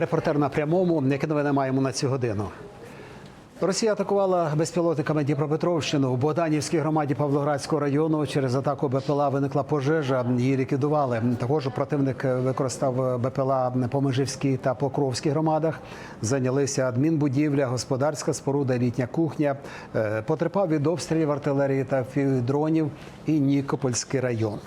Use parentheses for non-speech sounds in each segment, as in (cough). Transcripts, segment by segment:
Репортер на прямому. Які новини маємо на цю годину? Росія атакувала безпілотниками Дніпропетровщину. У Богданівській громаді Павлоградського району через атаку БПЛА виникла пожежа. Її ліквідували. Також противник використав БПЛА по Межівській та Покровській громадах. Зайнялися адмінбудівля, господарська споруда, літня кухня. Е, Потерпав від обстрілів артилерії та дронів і Нікопольський район.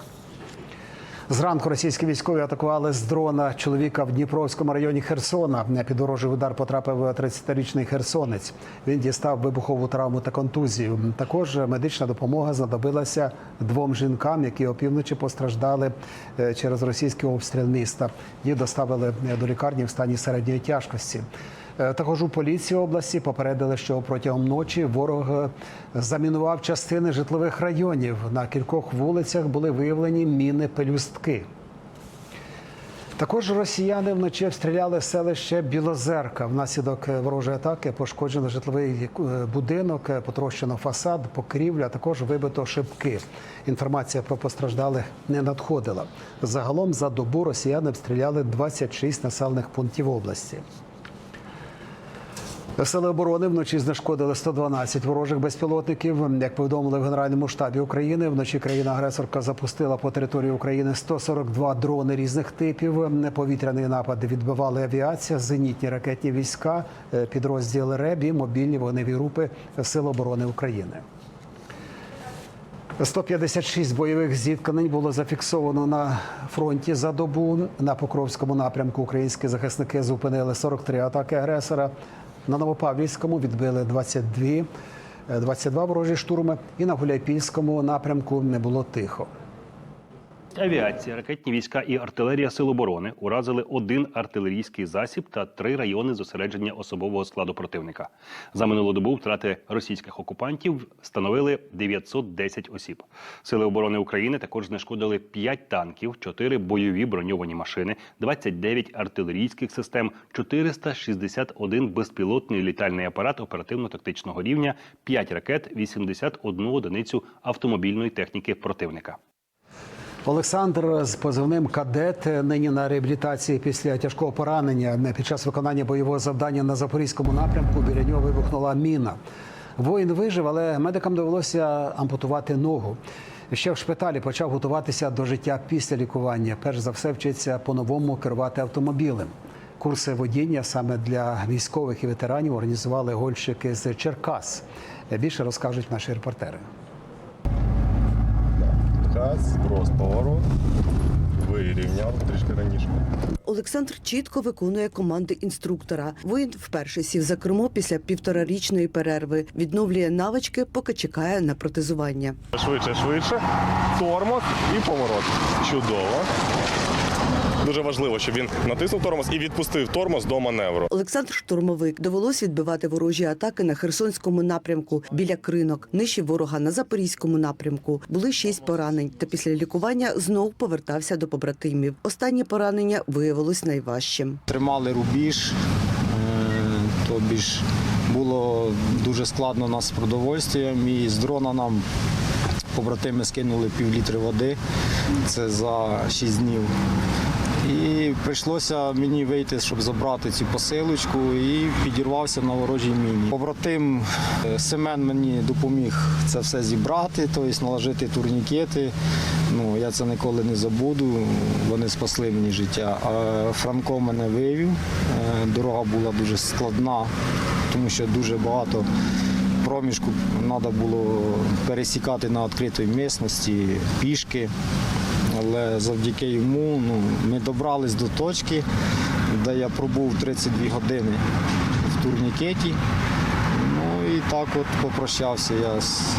Зранку російські військові атакували з дрона чоловіка в Дніпровському районі Херсона. Під ворожий удар потрапив 30-річний херсонець. Він дістав вибухову травму та контузію. Також медична допомога знадобилася двом жінкам, які опівночі постраждали е, через російський обстріл міста. Їх доставили до лікарні в стані середньої тяжкості. Е, Також у поліції області попередили, що протягом ночі ворог е, замінував частини житлових районів. На кількох вулицях були виявлені міни пелюстки. Також росіяни вночі обстріляли селище Білозерка. Внаслідок е, ворожої атаки пошкоджено житловий будинок, потрощено фасад, покрівля, а також вибито шибки. Інформація про постраждалих не надходила. Загалом за добу росіяни обстріляли 26 населених пунктів області. Сили оборони вночі знешкодили 112 ворожих безпілотників. Як повідомили в Генеральному штабі України, вночі країна-агресорка запустила по території України 142 дрони різних типів. Повітряний напад відбивали авіація, зенітні ракетні війська, е, підрозділи РЕБ і мобільні вогневі групи Сил оборони України. 156 бойових зіткнень було зафіксовано на фронті за добу. На Покровському напрямку українські захисники зупинили 43 атаки агресора. На Новопавлівському відбили 22, е, 22 ворожі штурми. І на Гуляйпільському напрямку не було тихо. Авіація, ракетні війська і артилерія Сил оборони уразили один артилерійський засіб та три райони зосередження особового складу противника. За минулу добу втрати російських окупантів становили 910 осіб. Сили оборони України також знешкодили 5 танків, 4 бойові броньовані машини, 29 артилерійських систем, 461 безпілотний літальний апарат оперативно-тактичного рівня, 5 ракет, 81 одиницю автомобільної техніки противника. Олександр з позивним кадет нині на реабілітації після тяжкого поранення. Під час виконання бойового завдання на запорізькому напрямку біля нього вибухнула міна. Воїн вижив, але медикам довелося ампутувати ногу. Ще в шпиталі почав готуватися до життя після лікування. Перш за все вчиться по-новому керувати автомобілем. Курси водіння саме для військових і ветеранів організували гольщики з Черкас. Більше розкажуть наші репортери. Газ, брос, поворот. Вирівняв трішки раніше. Олександр чітко виконує команди інструктора. Воїн вперше сів за кермо після півторарічної перерви. Відновлює навички, поки чекає на протезування. Швидше, швидше. Тормоз і поворот. Чудово. Дуже важливо, щоб він натиснув тормоз і відпустив тормоз до маневру. Олександр штурмовик довелось відбивати ворожі атаки на Херсонському напрямку біля кринок. Нижче ворога на Запорізькому напрямку були шість поранень. Та після лікування знов повертався до побратимів. Останнє поранення виявилось найважчим. тримали рубіж, е, тобі ж було дуже складно нас з продовольствям. І з дрона нам побратими скинули пів літри води. Це за 6 днів. І прийшлося мені вийти, щоб забрати цю посилочку, і підірвався на ворожій міні. Побратим е, Семен мені допоміг це все зібрати, тобто наложити турнікети. Ну, я це ніколи не забуду. Вони спасли мені життя. А Франко мене вивів. Е, Дорога була дуже складна, тому що дуже багато проміжку треба було пересікати на відкритій місності, пішки. Але завдяки йому ну, ми добрались до точки, де я пробув 32 години в турнікеті. Ну і так от попрощався я з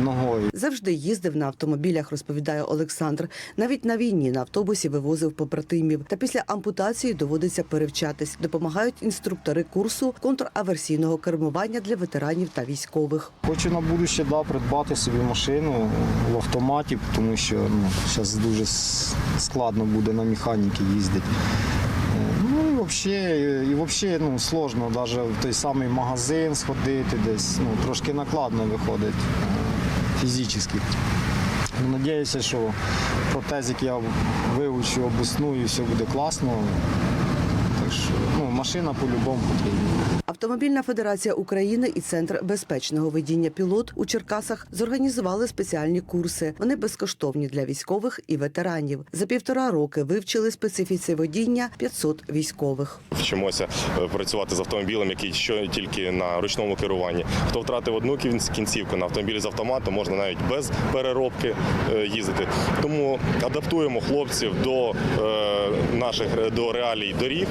ногою. Завжди їздив на автомобілях, розповідає Олександр. Навіть на війні на автобусі вивозив побратимів. Та після ампутації доводиться перевчатись. Допомагають інструктори курсу контраверсійного кермування для ветеранів та військових. Хочу на будуще да, придбати собі машину в автоматі, тому що ну, зараз дуже складно буде на механіки їздити. Е, Ну і взагалі, і взагалі ну, сложно навіть в той самий магазин сходити десь, ну, трошки накладно виходить фізично. Ну, Надіюся, що протезик я вивчу, обосную, все буде класно. Так що ну, машина по-любому потрібна. Автомобільна федерація України і Центр безпечного водіння пілот у Черкасах зорганізували спеціальні курси. Вони безкоштовні для військових і ветеранів. За півтора роки вивчили специфіці водіння 500 військових. Вчимося е, працювати з автомобілем, який що тільки на ручному керуванні. Хто втратив одну кінцівку на автомобілі з автоматом, можна навіть без переробки е, їздити. Тому адаптуємо хлопців до е, наших до реалій доріг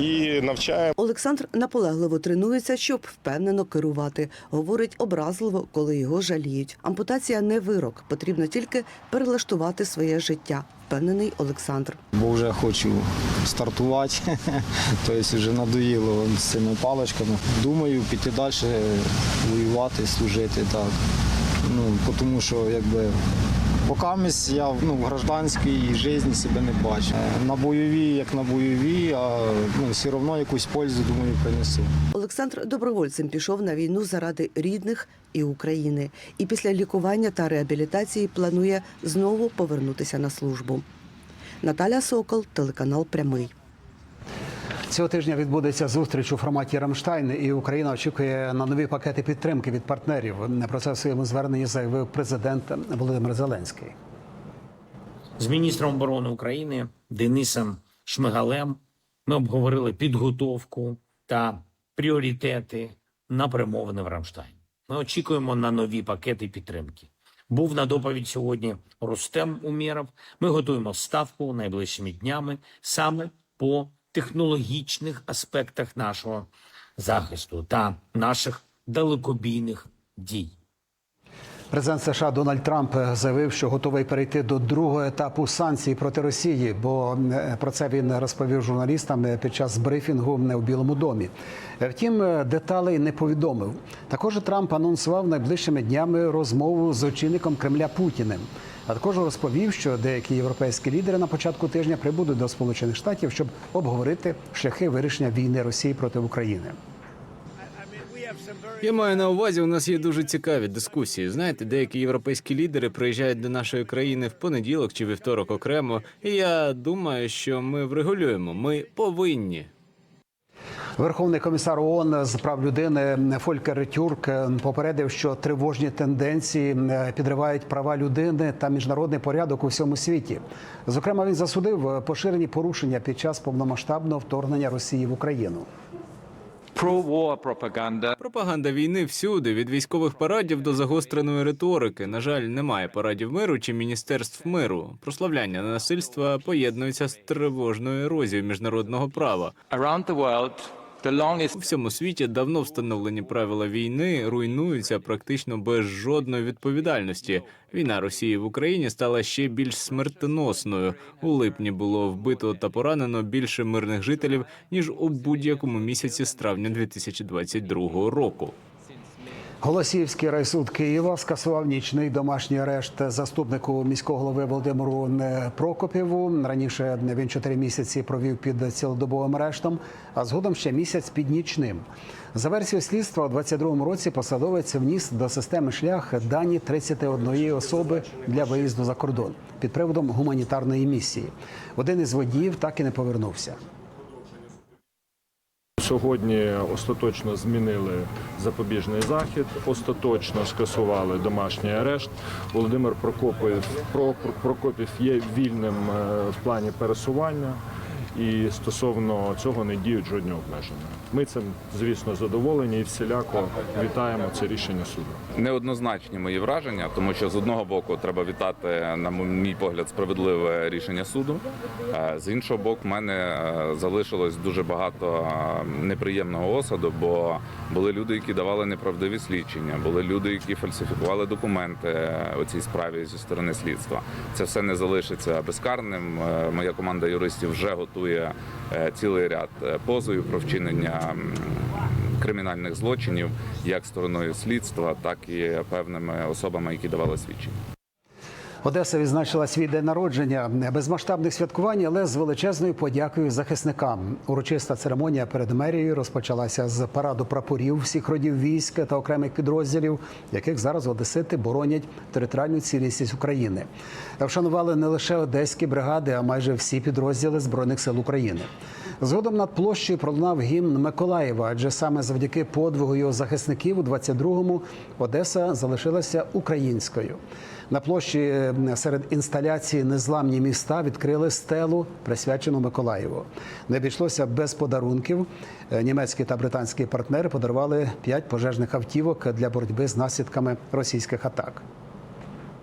і навчаємо. Олександр наполегливо тренується, щоб впевнено керувати. Говорить образливо, коли його жаліють. Ампутація не вирок, потрібно тільки перелаштувати своє життя. Впевнений Олександр. Бо вже хочу стартувати, (laughs) тобто вже надоїло з цими паличками. Думаю, піти далі, воювати, служити так. Ну, тому що якби покамість я ну, в гражданській житті себе не бачу. На бойовій, як на бойовій, а ну, все одно якусь пользу, думаю, принесу. Олександр добровольцем пішов на війну заради рідних і України. І після лікування та реабілітації планує знову повернутися на службу. Наталя Сокол, телеканал Прямий. Цього тижня відбудеться зустріч у форматі Рамштайн, і Україна очікує на нові пакети підтримки від партнерів. Про це в своєму зверненні заявив президент Володимир Зеленський. з міністром оборони України Денисом Шмигалем ми обговорили підготовку та пріоритети на перемовини в Рамштайн. Ми очікуємо на нові пакети підтримки. Був на доповідь сьогодні Рустем Умєров. Ми готуємо ставку найближчими днями саме по технологічних аспектах нашого захисту та наших далекобійних дій. Президент США Дональд Трамп заявив, що готовий перейти до другого етапу санкцій проти Росії, бо е, про це він розповів журналістам під час брифінгу у Білому домі. Е, Втім, е, деталей не повідомив. Також Трамп анонсував найближчими днями розмову з очільником Кремля Путіним. А також розповів, що деякі європейські лідери на початку тижня прибудуть до Сполучених Штатів, щоб обговорити шляхи вирішення війни Росії проти України. Я маю на увазі, у нас є дуже цікаві дискусії. Знаєте, деякі європейські лідери приїжджають до нашої країни в понеділок чи вівторок окремо. І я думаю, що ми врегулюємо. Ми повинні. Верховний комісар ООН з прав людини Фолькер Тюрк попередив, що тривожні тенденції е, підривають права людини та міжнародний порядок у всьому світі. Зокрема, він засудив поширені порушення під час повномасштабного вторгнення Росії в Україну. pro-war Пропаганда війни всюди, від військових парадів до загостреної риторики. На жаль, немає парадів миру чи міністерств миру. Прославляння насильства поєднуються з тривожною ерозією міжнародного права. У всьому світі давно встановлені правила війни руйнуються практично без жодної відповідальності. Війна Росії в Україні стала ще більш смертоносною. У липні було вбито та поранено більше мирних жителів ніж у будь-якому місяці з травня 2022 року. Голосіївський райсуд Києва скасував нічний домашній арешт заступнику міського голови Володимиру Прокопєву. Раніше він чотири місяці провів під цілодобовим арештом, а згодом ще місяць під нічним. За версією слідства, у 22-му році посадовець вніс до системи шлях дані 31 особи для виїзду за кордон під приводом гуманітарної місії. Один із водіїв так і не повернувся. Сьогодні остаточно змінили запобіжний захід, остаточно скасували домашній арешт. Володимир Прокопів, Прокопів є вільним е, в плані пересування, і стосовно цього не діють жодні обмеження. Ми цим, звісно, задоволені і всіляко вітаємо це рішення суду. Неоднозначні мої враження, тому що з одного боку треба вітати, на мій погляд, справедливе рішення суду. Е, З іншого боку, в мене е, залишилось дуже багато е, неприємного осаду, бо були люди, які давали неправдиві свідчення, були люди, які фальсифікували документи у цій справі зі сторони слідства. Це все не залишиться безкарним. Моя команда юристів вже готує е, цілий ряд е, позовів про вчинення кримінальних злочинів як стороною слідства, так і певними особами, які давали свідчення. Одеса відзначила свій день народження без масштабних святкувань, але з величезною подякою захисникам. Урочиста церемонія перед мерією розпочалася з параду прапорів всіх родів військ та окремих підрозділів, яких зараз одесити боронять територіальну цілісність України. Вшанували не лише одеські бригади, а майже всі підрозділи збройних сил України. Згодом над площею пролунав гімн Миколаєва, адже саме завдяки подвигу його захисників у 22-му Одеса залишилася українською. На площі е, серед інсталяцій Незламні міста відкрили стелу, присвячену Миколаєву. Не обійшлося без подарунків. Е, Німецькі та британські партнери подарували п'ять пожежних автівок для боротьби з наслідками російських атак.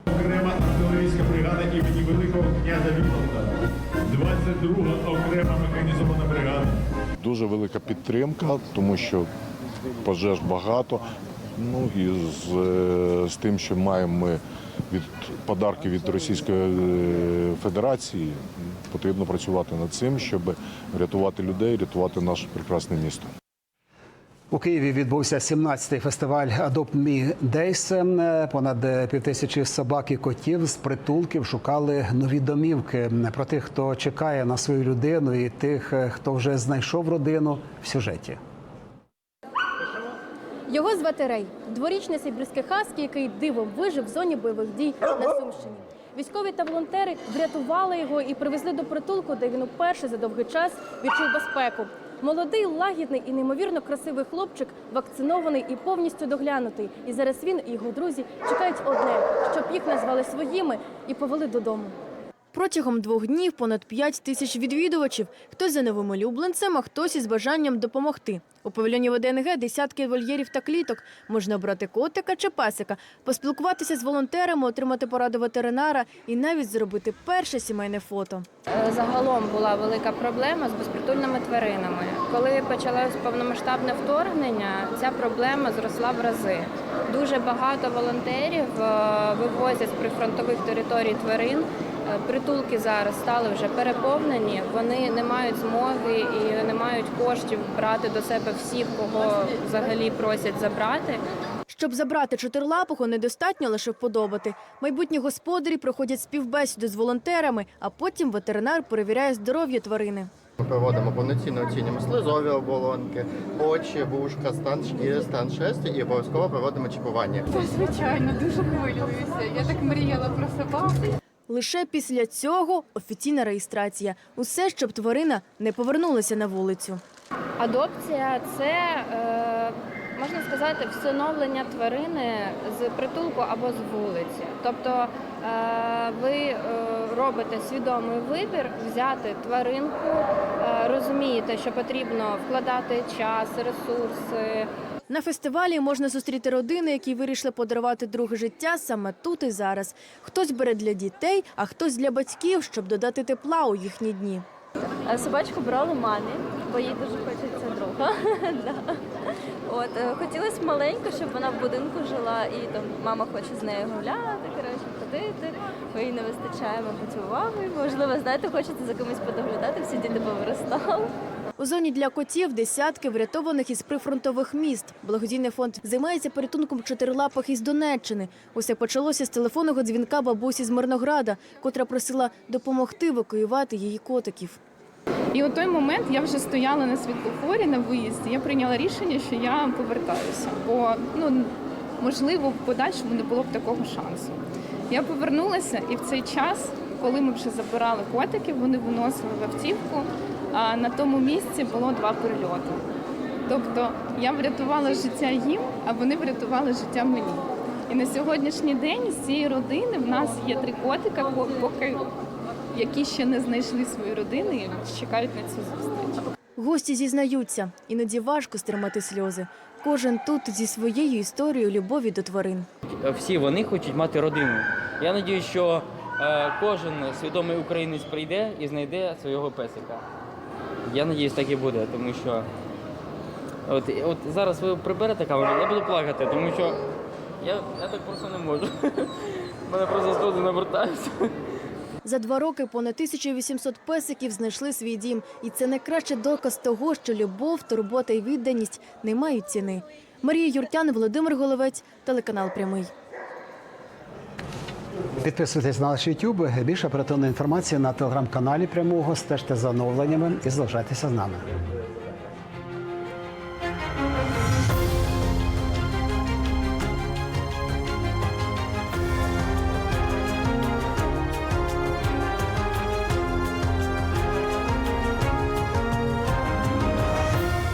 окрема артилерійська бригада імені Великого князя Вітовта, 22 окрема механізована бригада. Дуже велика підтримка, тому що пожеж багато. Ну і з, е, з тим, що маємо ми від подарки від Російської е, Федерації, потрібно працювати над цим, щоб рятувати людей, рятувати наше прекрасне місто. У Києві відбувся 17-й фестиваль Adopt Me Days. Понад півтисячі собак і котів з притулків шукали нові домівки. Про тих, хто чекає на свою людину, і тих, е, хто вже знайшов родину в сюжеті. Його звати Рей, дворічний сибірський хаски, який дивом вижив в зоні бойових дій на Сумщині. Військові та волонтери врятували його і привезли до притулку, де він уперше за довгий час відчув безпеку. Молодий, лагідний і неймовірно красивий хлопчик, вакцинований і повністю доглянутий. І зараз він і його друзі чекають одне, щоб їх назвали своїми і повели додому. Протягом двох днів понад 5 тисяч відвідувачів. Хтось за новим улюбленцем, а хтось із бажанням допомогти. У павільйоні ВДНГ десятки вольєрів та кліток. Можна обрати котика чи песика, поспілкуватися з волонтерами, отримати пораду ветеринара і навіть зробити перше сімейне фото. Е, Загалом була велика проблема з безпритульними тваринами. Коли почалось повномасштабне вторгнення, ця проблема зросла в рази. Дуже багато волонтерів е, вивозять з прифронтових територій тварин. Е, Притулки зараз стали вже переповнені. Вони не мають змоги і не мають коштів брати до себе всіх, кого взагалі просять забрати. Щоб забрати чотирилапого, недостатньо лише вподобати. Майбутні господарі проходять співбесіду з волонтерами, а потім ветеринар перевіряє здоров'я тварини. Ми проводимо повноцінно оцінюємо слизові оболонки, очі, вушка, стан шкіри, стан шерсті і обов'язково проводимо чіпування. Звичайно, дуже хвилююся. Я так мріяла про собак. Лише після цього офіційна реєстрація. Усе, щоб тварина не повернулася на вулицю. Адопція це е, можна сказати всиновлення тварини з притулку або з вулиці. Тобто е, ви е, робите свідомий вибір взяти тваринку, е, розумієте, що потрібно вкладати час, ресурси. На фестивалі можна зустріти родини, які вирішили подарувати друге життя саме тут і зараз. Хтось бере для дітей, а хтось для батьків, щоб додати тепла у їхні дні. Собачку брали мамі, бо їй дуже хочеться друга. (laughs) От е, хотілося маленько, щоб вона в будинку жила, і там мама хоче з нею гуляти, коротше, ходити. Бо їй не вистачає, мабуть, уваги. Можливо, знаєте, хочете за комусь подоглядати, всі діти повиростали. У зоні для котів десятки врятованих із прифронтових міст. Благодійний фонд займається порятунком чотирилапих із Донеччини. Усе почалося з телефонного дзвінка бабусі з Мирнограда, котра просила допомогти евакуювати її котиків. І у той момент я вже стояла на світлофорі на виїзді. Я прийняла рішення, що я повертаюся, бо ну можливо в подальшому не було б такого шансу. Я повернулася, і в цей час, коли ми вже забирали котиків, вони виносили в автівку. А на тому місці було два прильоти. Тобто я врятувала життя їм, а вони врятували життя мені. І на сьогоднішній день з цієї родини в нас є три котика, поки які ще не знайшли свої родини і чекають на цю зустріч. Гості зізнаються, іноді важко стримати сльози. Кожен тут зі своєю історією любові до тварин. всі вони хочуть мати родину. Я сподіваюся, що е, кожен свідомий українець прийде і знайде свого песика. Я сподіваюся, так і буде, тому що от, от зараз ви приберете камеру, я буду плакати, тому що я, я так просто не можу. У (laughs) мене просто сльози навертаються. За два роки понад 1800 песиків знайшли свій дім. І це найкращий доказ того, що любов, турбота і відданість не мають ціни. Марія Юртян, Володимир Головець, телеканал Прямий. Підписуйтесь на наш YouTube. Більше оперативної інформації на телеграм-каналі прямого. Стежте за оновленнями і залишайтеся з нами.